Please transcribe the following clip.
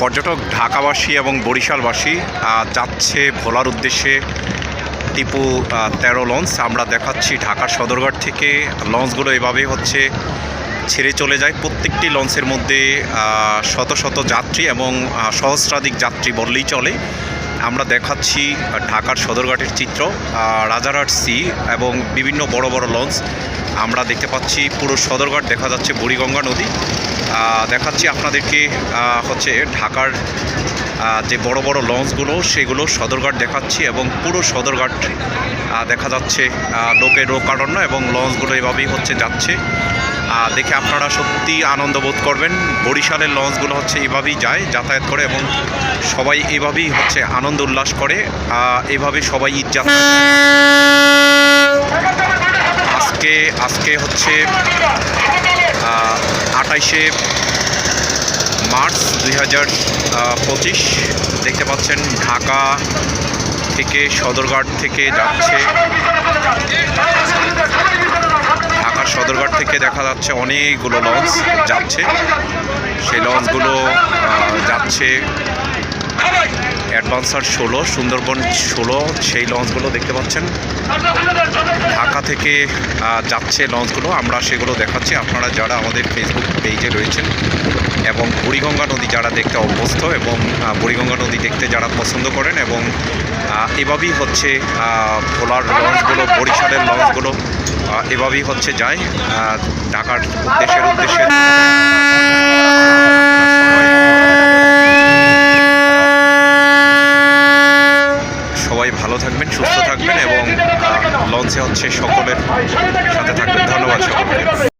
পর্যটক ঢাকাবাসী এবং বরিশালবাসী যাচ্ছে ভোলার উদ্দেশ্যে টিপু তেরো লঞ্চ। আমরা দেখাচ্ছি ঢাকার সদরঘাট থেকে। লঞ্চগুলো এভাবে হচ্ছে ছেড়ে চলে যায়। প্রত্যেকটি লঞ্চের মধ্যে শত শত যাত্রী এবং সহস্রাধিক যাত্রী বললেই চলে। আমরা দেখাচ্ছি ঢাকার সদরঘাটের চিত্র রাজারহাট সি এবং বিভিন্ন বড় বড় লঞ্চ। আমরা দেখতে পাচ্ছি পুরো সদরঘাট, দেখা যাচ্ছে বুড়িগঙ্গা নদী। দেখাচ্ছি আপনাদেরকে হচ্ছে ঢাকার যে বড় বড় লঞ্চগুলো, সেগুলো সদরঘাট দেখাচ্ছি এবং পুরো সদরঘাট দেখা যাচ্ছে লোকের রোকারণ্য এবং লঞ্চগুলো এভাবেই হচ্ছে যাচ্ছে। দেখে আপনারা সত্যি আনন্দ বোধ করবেন। বরিশালের লঞ্চগুলো হচ্ছে এভাবেই যায়, যাতায়াত করে এবং সবাই এভাবেই হচ্ছে আনন্দ উল্লাস করে এভাবে সবাই ঈদ আজকে আজকে হচ্ছে আঠাইশে মার্চ দুই হাজার পঁচিশ। দেখতে পাচ্ছেন ঢাকা থেকে সদরঘাট থেকে যাচ্ছে। থেকে দেখা যাচ্ছে অনেকগুলো লঞ্চ যাচ্ছে। সেই লঞ্চগুলো যাচ্ছে অ্যাডভান্সার ষোলো, সুন্দরবন ষোলো, সেই লঞ্চগুলো দেখতে পাচ্ছেন। ঢাকা থেকে যাচ্ছে লঞ্চগুলো, আমরা সেগুলো দেখাচ্ছি। আপনারা যারা আমাদের ফেসবুক পেজে রয়েছেন এবং বুড়িগঙ্গা নদী যারা দেখতে অভ্যস্ত এবং বুড়িগঙ্গা নদী দেখতে যারা পছন্দ করেন এবং এভাবেই হচ্ছে ভোলার লঞ্চগুলো বরিশালের এভাবেই হচ্ছে যায় ঢাকার উদ্দেশ্যের উদ্দেশ্যে সবাই ভালো থাকবেন, সুস্থ থাকবেন এবং লঞ্চে হচ্ছে সকলের সাথে থাকবেন। ধন্যবাদ সকলকে।